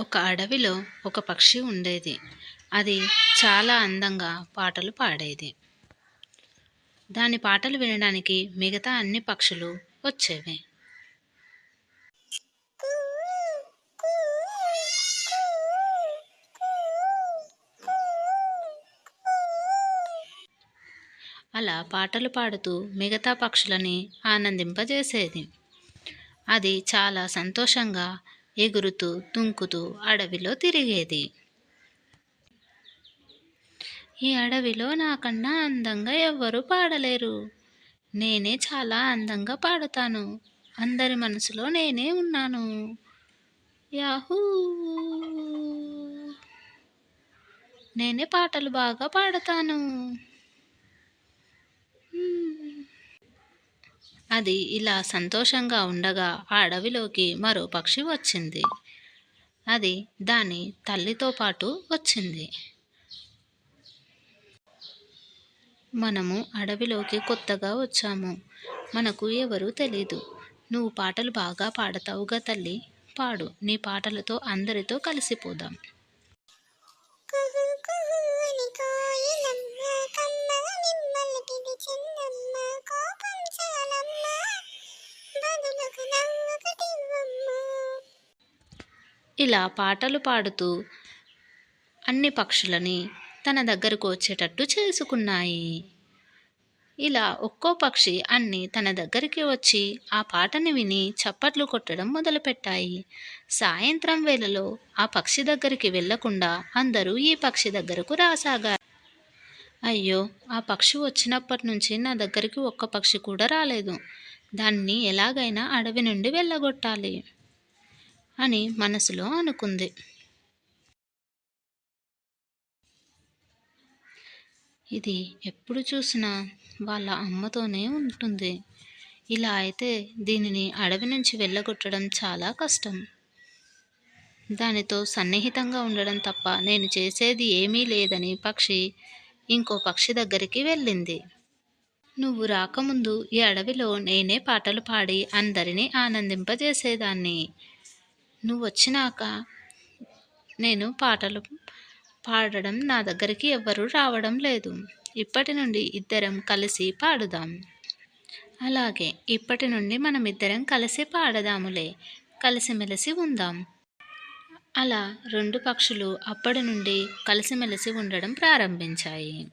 ఒక అడవిలో ఒక పక్షి ఉండేది. అది చాలా అందంగా పాటలు పాడేది. దాని పాటలు వినడానికి మిగతా అన్ని పక్షులు వచ్చేవి. అలా పాటలు పాడుతూ మిగతా పక్షులని ఆనందింపజేసేది. అది చాలా సంతోషంగా ఎగురుతూ తుంకుతూ అడవిలో తిరిగేది. ఈ అడవిలో నాకన్నా అందంగా ఎవ్వరూ పాడలేరు. నేనే చాలా అందంగా పాడుతాను. అందరి మనసులో నేనే ఉన్నాను. యాహూ! నేనే పాటలు బాగా పాడతాను. అది ఇలా సంతోషంగా ఉండగా ఆ అడవిలోకి మరో పక్షి వచ్చింది. అది దాని తల్లితో పాటు వచ్చింది. మనము అడవిలోకి కొత్తగా వచ్చాము. మనకు ఎవరూ తెలీదు. నువ్వు పాటలు బాగా పాడతావుగా తల్లి. పాడు. నీ పాటలతో అందరితో కలిసిపోదాం. ఇలా పాటలు పాడుతూ అన్ని పక్షులని తన దగ్గరకు వచ్చేటట్టు చేసుకున్నాయి. ఇలా ఒక్కో పక్షి అన్ని తన దగ్గరికి వచ్చి ఆ పాటని విని చప్పట్లు కొట్టడం మొదలుపెట్టాయి. సాయంత్రం వేళలో ఆ పక్షి దగ్గరికి వెళ్ళకుండా అందరూ ఈ పక్షి దగ్గరకు రాసాగారు. అయ్యో ఆ పక్షి వచ్చినప్పటి నుంచి నా దగ్గరికి ఒక్క పక్షి కూడా రాలేదు. దాన్ని ఎలాగైనా అడవి నుండి వెళ్ళగొట్టాలి అని మనసులో అనుకుంది. ఇది ఎప్పుడు చూసినా వాళ్ళ అమ్మతోనే ఉంటుంది. ఇలా అయితే దీనిని అడవి నుంచి వెళ్ళగొట్టడం చాలా కష్టం. దానితో సన్నిహితంగా ఉండడం తప్ప నేను చేసేది ఏమీ లేదని పక్షి ఇంకో పక్షి దగ్గరికి వెళ్ళింది. నువ్వు రాకముందు ఈ అడవిలో నేనే పాటలు పాడి అందరినీ ఆనందింపజేసేదాన్ని. నువ్వు వచ్చినాక నేను పాటలు పాడడం నా దగ్గరికి ఎవ్వరూ రావడం లేదు. ఇప్పటి నుండి ఇద్దరం కలిసి పాడుదాం. అలాగే ఇప్పటి నుండి మనం ఇద్దరం కలిసి పాడదాములే. కలిసిమెలిసి ఉందాం. అలా రెండు పక్షులు అప్పటి నుండి కలిసిమెలిసి ఉండడం ప్రారంభించాయి.